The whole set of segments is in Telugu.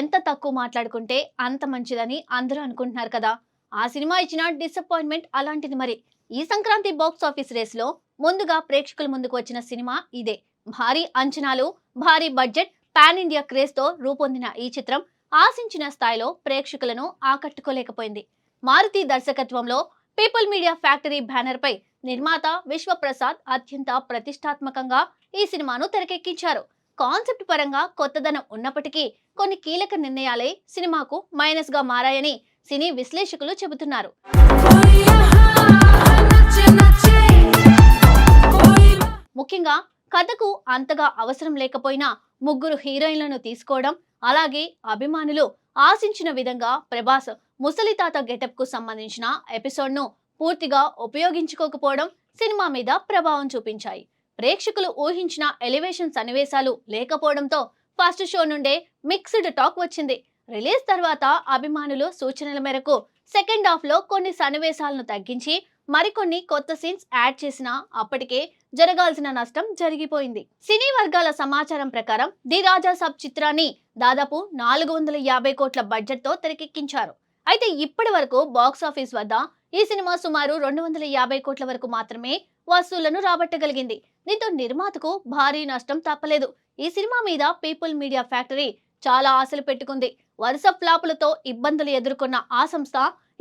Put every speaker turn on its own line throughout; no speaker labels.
ఎంత తక్కువ మాట్లాడుకుంటే అంత మంచిదని అందరూ అనుకుంటున్నారు కదా. ఆ సినిమా ఇచ్చిన డిసప్పాయింట్మెంట్ అలాంటిది మరి. ఈ సంక్రాంతి బాక్స్ ఆఫీస్ రేస్లో ముందుగా ప్రేక్షకుల ముందుకు వచ్చిన సినిమా ఇదే. భారీ అంచనాలు భారీ బడ్జెట్ పాన్ ఇండియా క్రేజ్తో రూపొందిన ఈ చిత్రం ఆశించిన స్థాయిలో ప్రేక్షకులను ఆకట్టుకోలేకపోయింది. మారుతి దర్శకత్వంలో పీపుల్ మీడియా ఫ్యాక్టరీ బ్యానర్పై నిర్మాత విశ్వప్రసాద్ అత్యంత ప్రతిష్టాత్మకంగా ఈ సినిమాను తెరకెక్కించారు. కాన్సెప్ట్ పరంగా కొత్తదనం ఉన్నప్పటికీ కొన్ని కీలక నిర్ణయాలే సినిమాకు మైనస్గా మారాయని సినీ విశ్లేషకులు చెబుతున్నారు. ముఖ్యంగా కథకు అంతగా అవసరం లేకపోయినా ముగ్గురు హీరోయిన్లను తీసుకోవడం అలాగే అభిమానులు ఆశించిన విధంగా ప్రభాస్ ముసలితాత గెటప్కు సంబంధించిన ఎపిసోడ్ను పూర్తిగా ఉపయోగించుకోకపోవడం సినిమా మీద ప్రభావం చూపించాయి. ప్రేక్షకులు ఊహించిన ఎలివేషన్ సన్నివేశాలు లేకపోవడంతో ఫస్ట్ షో నుండే మిక్స్డ్ టాక్ వచ్చింది. రిలీజ్ తర్వాత అభిమానులు సూచనల మేరకు సెకండ్ హాఫ్లో కొన్ని సన్నివేశాలను తగ్గించి మరికొన్ని కొత్త సీన్స్ యాడ్ చేసినా అప్పటికే జరగాల్సిన నష్టం జరిగిపోయింది. సినీ వర్గాల సమాచారం ప్రకారం ది రాజా సబ్ చిత్రాన్ని దాదాపు నాలుగు వందల యాభై కోట్ల బడ్జెట్తో తెరకెక్కించారు. అయితే ఇప్పటి వరకు బాక్స్ ఆఫీస్ వద్ద ఈ సినిమా సుమారు రెండు వందల యాభై కోట్ల వరకు మాత్రమే వసూళ్ళను రాబట్టగలిగింది. దీంతో నిర్మాతకు భారీ నష్టం తప్పలేదు. ఈ సినిమా మీద పీపుల్ మీడియా ఫ్యాక్టరీ చాలా ఆశలు పెట్టుకుంది. వరుస ఫ్లాపులతో ఇబ్బందులు ఎదుర్కొన్న ఆ సంస్థ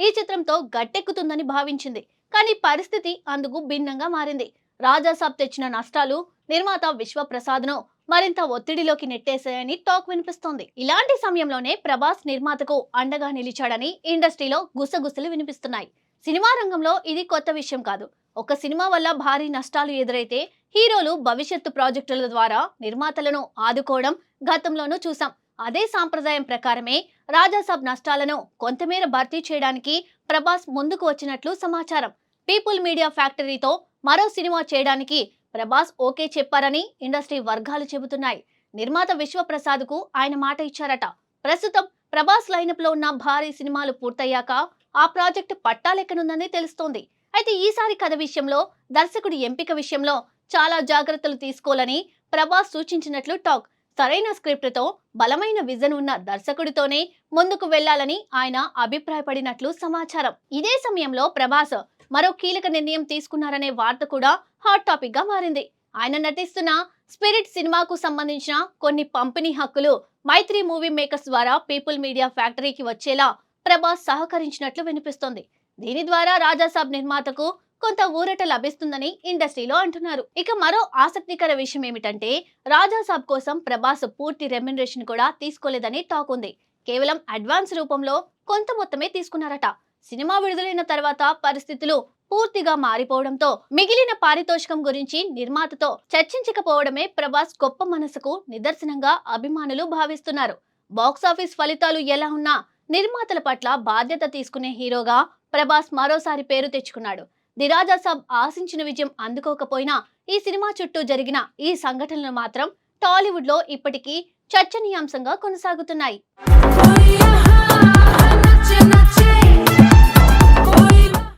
ఈ చిత్రంతో గట్టెక్కుతుందని భావించింది. కానీ పరిస్థితి అందుకు భిన్నంగా మారింది. రాజాసాబ్ తెచ్చిన నష్టాలు నిర్మాత విశ్వప్రసాద్ను మరింత ఒత్తిడిలోకి నెట్టేశాయని టాక్ వినిపిస్తోంది. ఇలాంటి సమయంలోనే ప్రభాస్ నిర్మాతకు అండగా నిలిచాడని ఇండస్ట్రీలో గుసగుసలు వినిపిస్తున్నాయి. సినిమా రంగంలో ఇది కొత్త విషయం కాదు. ఒక సినిమా వల్ల భారీ నష్టాలు ఎదురైతే హీరోలు భవిష్యత్తు ప్రాజెక్టుల ద్వారా నిర్మాతలను ఆదుకోవడం గతంలోనూ చూసాం. అదే సాంప్రదాయం ప్రకారమే రాజాసాబ్ నష్టాలను కొంతమేర భర్తీ చేయడానికి ప్రభాస్ ముందుకు వచ్చినట్లు సమాచారం. పీపుల్ మీడియా ఫ్యాక్టరీతో మరో సినిమా చేయడానికి ప్రభాస్ ఓకే చెప్పారని ఇండస్ట్రీ వర్గాలు చెబుతున్నాయి. నిర్మాత విశ్వప్రసాద్కు ఆయన మాట ఇచ్చారట. ప్రస్తుతం ప్రభాస్ లైనప్లో ఉన్న భారీ సినిమాలు పూర్తయ్యాక ఆ ప్రాజెక్టు పట్టాలెక్కనుందని తెలుస్తోంది. అయితే ఈసారి కథ విషయంలో దర్శకుడి ఎంపిక విషయంలో చాలా జాగ్రత్తలు తీసుకోవాలని ప్రభాస్ సూచించినట్లు టాక్. సరైన స్క్రిప్ట్తో బలమైన విజన్ ఉన్న దర్శకుడితోనే ముందుకు వెళ్ళాలని ఆయన అభిప్రాయపడినట్లు సమాచారం. ఇదే సమయంలో ప్రభాస్ మరో కీలక నిర్ణయం తీసుకున్నారనే వార్త కూడా హాట్ టాపిక్గా మారింది. ఆయన నటిస్తున్న స్పిరిట్ సినిమాకు సంబంధించిన కొన్ని పంపిణీ హక్కులు మైత్రి మూవీ మేకర్స్ ద్వారా పీపుల్ మీడియా ఫ్యాక్టరీకి వచ్చేలా ప్రభాస్ సహకరించినట్లు వినిపిస్తోంది. దీని ద్వారా రాజాసాబ్ నిర్మాతకు కొంత ఊరట లభిస్తుందని ఇండస్ట్రీలో అంటున్నారు. ఇక మరో ఆసక్తికర విషయం ఏమిటంటే రాజాసాబ్ కోసం ప్రభాస్ పూర్తి రెమ్యునరేషన్ కూడా తీసుకోలేదని టాక్ ఉంది. కేవలం అడ్వాన్స్ రూపంలో కొంత మొత్తమే తీసుకున్నారట. సినిమా విడుదలైన తర్వాత పరిస్థితులు పూర్తిగా మారిపోవడంతో మిగిలిన పారితోషికం గురించి నిర్మాతతో చర్చించకపోవడమే ప్రభాస్ గొప్ప మనసుకు నిదర్శనంగా అభిమానులు భావిస్తున్నారు. బాక్సాఫీస్ ఫలితాలు ఎలా ఉన్నా నిర్మాతల పట్ల బాధ్యత తీసుకునే హీరోగా ప్రభాస్ మరోసారి పేరు తెచ్చుకున్నాడు. దిరాజా సాబ్ ఆశించిన విజయం అందుకోకపోయినా ఈ సినిమా చుట్టూ జరిగిన ఈ సంఘటనలు మాత్రం టాలీవుడ్లో ఇప్పటికీ చర్చనీయాంశంగా కొనసాగుతున్నాయి.
నచ్చే.